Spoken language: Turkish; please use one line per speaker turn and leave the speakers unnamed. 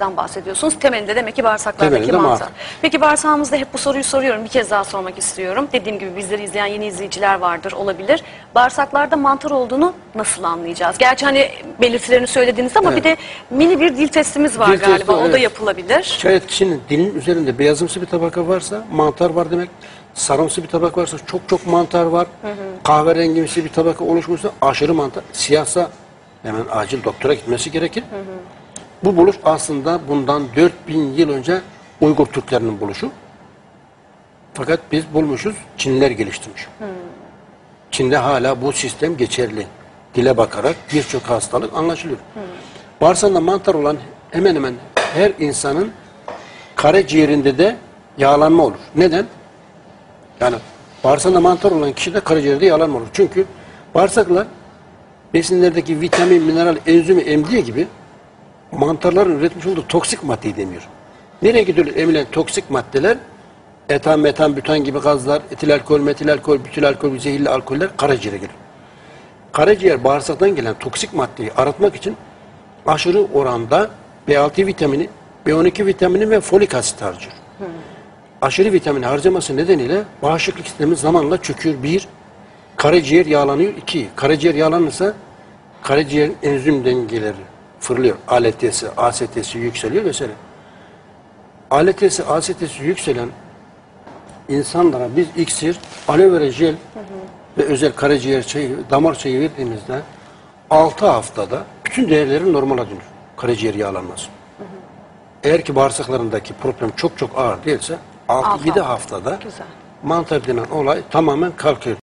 bağırsaktan bahsediyorsunuz. Temelinde demek ki bağırsaklardaki
Temelinde
mantar.
mantar.
Peki bağırsağımızda hep bu soruyu soruyorum. Bir kez daha sormak istiyorum. Dediğim gibi bizleri izleyen yeni izleyiciler vardır, olabilir. Bağırsaklarda mantar olduğunu nasıl anlayacağız? Gerçi hani belirtilerini söylediniz ama bir de mini bir dil testimiz var
Dil testi,
galiba. O da
evet.
yapılabilir.
Şayet kişinin dilin üzerinde beyazımsı bir tabaka varsa mantar var demek. Sarımsı bir tabaka varsa çok çok mantar var. Kahverengimsi bir tabaka oluşmuşsa aşırı mantar. Siyahsa hemen acil doktora gitmesi gerekir. Bu buluş aslında bundan 4000 yıl önce Uygur Türklerinin buluşu. Fakat biz bulmuşuz, Çinliler geliştirmiş. Çin'de hala bu sistem geçerli. Dile bakarak birçok hastalık anlaşılıyor. Bağırsağında mantar olan hemen hemen her insanın karaciğerinde de yağlanma olur. Neden? Yani bağırsağında mantar olan kişide karaciğerde yağlanma olur. Çünkü bağırsaklar besinlerdeki vitamin, mineral, enzimi emdiği gibi mantarların üretmiş olduğu toksik maddeyi demiyor. Nereye gidiyor emilen toksik maddeler? Etan, metan, bütan gibi gazlar, etil alkol, metil alkol, bütül alkol, zehirli alkoller karaciğere geliyor. Karaciğer bağırsaktan gelen toksik maddeyi arıtmak için aşırı oranda B6 vitamini, B12 vitamini ve folik asit harcıyor. Aşırı vitamin harcaması nedeniyle bağışıklık sistemi zamanla çöküyor. Bir, karaciğer yağlanıyor. İki, karaciğer yağlanırsa karaciğerin enzim dengeleri fırlıyor. ALT'si, AST'si yükseliyor vesaire. ALT'si, AST'si yükselen insanlara biz iksir, aloe vera jel ve özel karaciğer çayı, damar çayı verdiğimizde 6 haftada bütün değerlerin normale dönür. Karaciğer yağlanması. Eğer ki bağırsaklarındaki problem çok çok ağır değilse 6-7
hafta.
haftada
Güzel.
mantar denen olay tamamen kalkıyor.